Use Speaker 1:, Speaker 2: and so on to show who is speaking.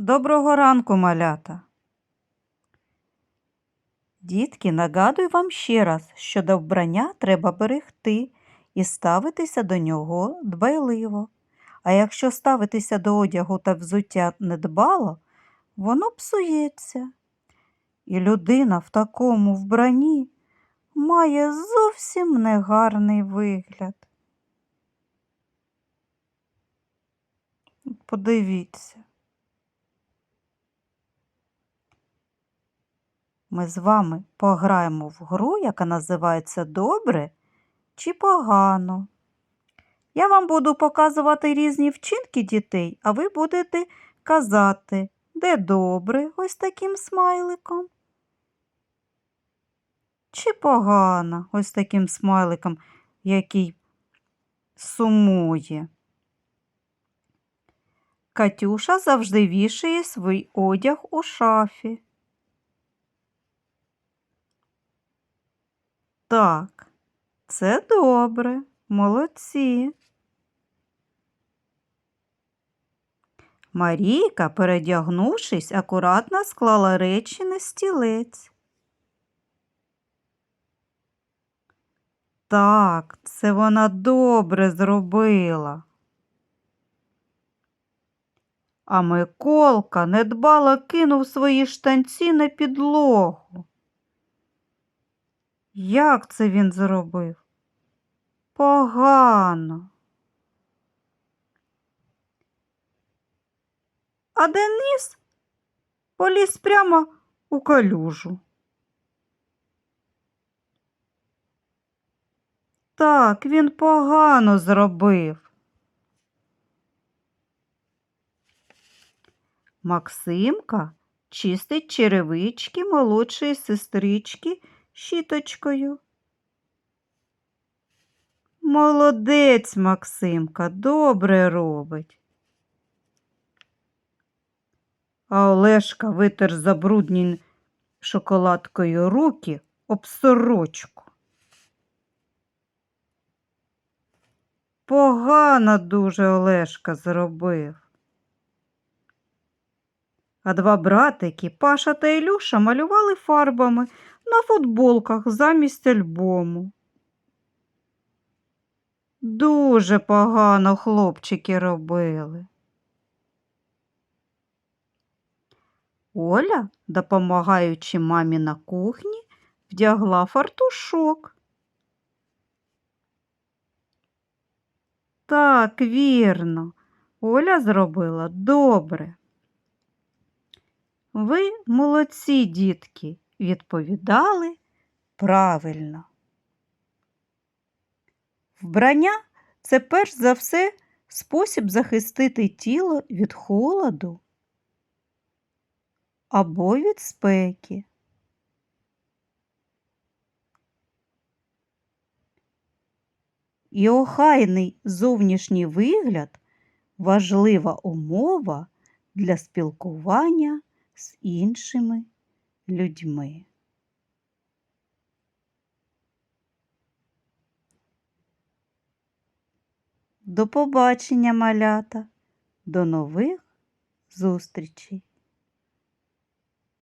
Speaker 1: Доброго ранку, малята. Дітки, нагадую вам ще раз, що до вбрання треба берегти і ставитися до нього дбайливо. А якщо ставитися до одягу та взуття недбало, воно псується. І людина в такому вбранні має зовсім негарний вигляд. Подивіться. Ми з вами пограємо в гру, яка називається Добре чи погано. Я вам буду показувати різні вчинки дітей, а ви будете казати, де добре, ось таким смайликом. Чи погано, ось таким смайликом, який сумує. Катюша завжди вішає свій одяг у шафі. Так, це добре, молодці. Марійка, передягнувшись, акуратно склала речі на стілець. Так, це вона добре зробила. А Миколка недбало кинув свої штанці на підлогу. Як це він зробив? Погано. А Денис поліз прямо у калюжу. Так, він погано зробив. Максимка чистить черевички молодшої сестрички щіточкою. Молодець, Максимка, добре робить. А Олешка витер забруднені шоколадкою руки об сорочку. Погано дуже Олешка зробив. А два братики, Паша та Ілюша, малювали фарбами на футболках замість альбому. Дуже погано хлопчики робили. Оля, допомагаючи мамі на кухні, вдягла фартушок. Так, вірно, Оля зробила добре. Ви молодці, дітки, відповідали правильно. Вбрання це перш за все спосіб захистити тіло від холоду або від спеки. І охайний зовнішній вигляд важлива умова для спілкування з іншими людьми. До побачення, малята, до нових зустрічей!